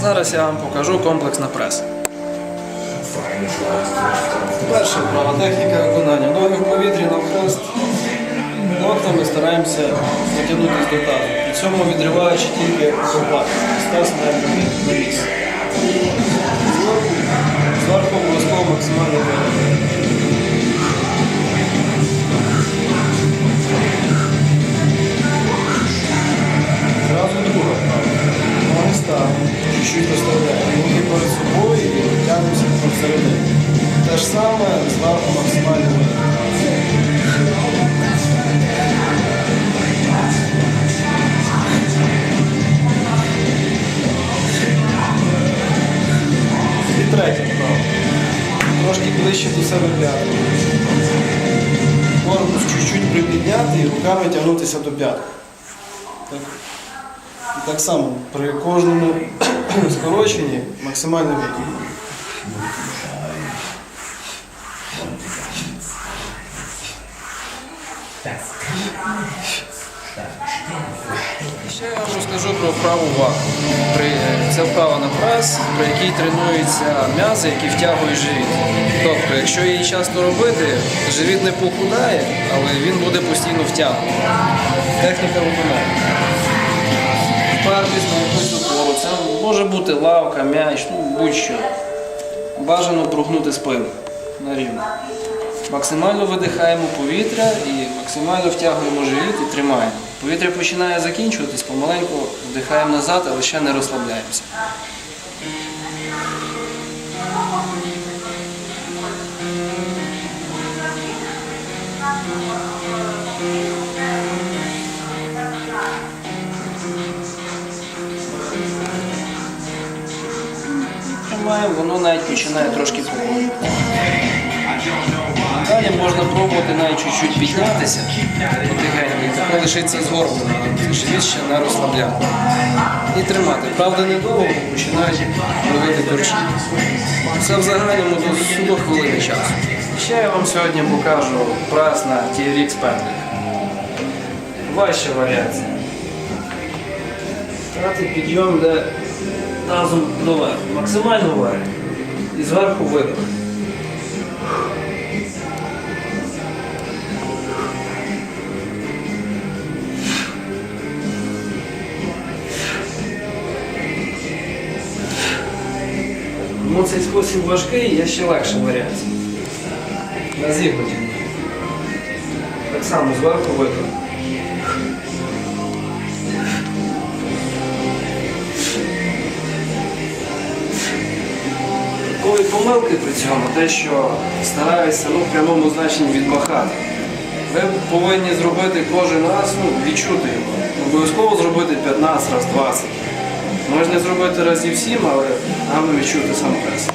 Зараз я вам покажу комплекс на прес. Перша вправа техніка виконання. Ноги в повітрі навхрест. Локтями стараємося дотягнутися до тазу. При цьому відриваючи тільки компакт. Стас на на зверху обов'язково максимально вигляд. Тягнемося. Те ж саме зверху максимально. І третя вправа. Трошки ближче до себе п'ятки. Корпус чуть-чуть припідняти і руками тягнутися до п'ятки. Так. Так само при кожному скороченні максимальний вихід. Ще я вам розкажу про вправу вагу. Це вправа на прес, при якій тренуються м'язи, які втягують живіт. Тобто, якщо її часто робити, живіт не похудає, але він буде постійно втягнутий. Техніка виконання. Впертись на якусь опору. Це може бути лавка, м'яч, ну будь-що. Бажано прогнути спину на рівно. Максимально видихаємо повітря і максимально втягуємо живіт і тримаємо. Повітря починає закінчуватись, помаленьку вдихаємо назад, але ще не розслабляємося. Тримаємо, воно навіть починає трошки походити. Далі можна пробувати навіть чуть-чуть піднятися потихеньку тако лишиться живіт ще не розслабляти. І тримати. Правда, недовго, починають ловити корчі. Це в загальному до 100 хвилин часу. Ще я вам сьогодні покажу прес на TRX пендель. Важча варіація. Брати підйом, де тазом доверху, максимально вверх. І зверху видих. Ну, цей спосіб важкий, є ще легша варіація. На зігнуті. Так само зверху видно. Такої помилки при цьому, те, що стараюся ну, в прямому значенні відмахати. Ви повинні зробити кожен раз, ну, відчути його. Обов'язково зробити 15 раз 20. Можна зробити разів 7, але нам відчути сам прес.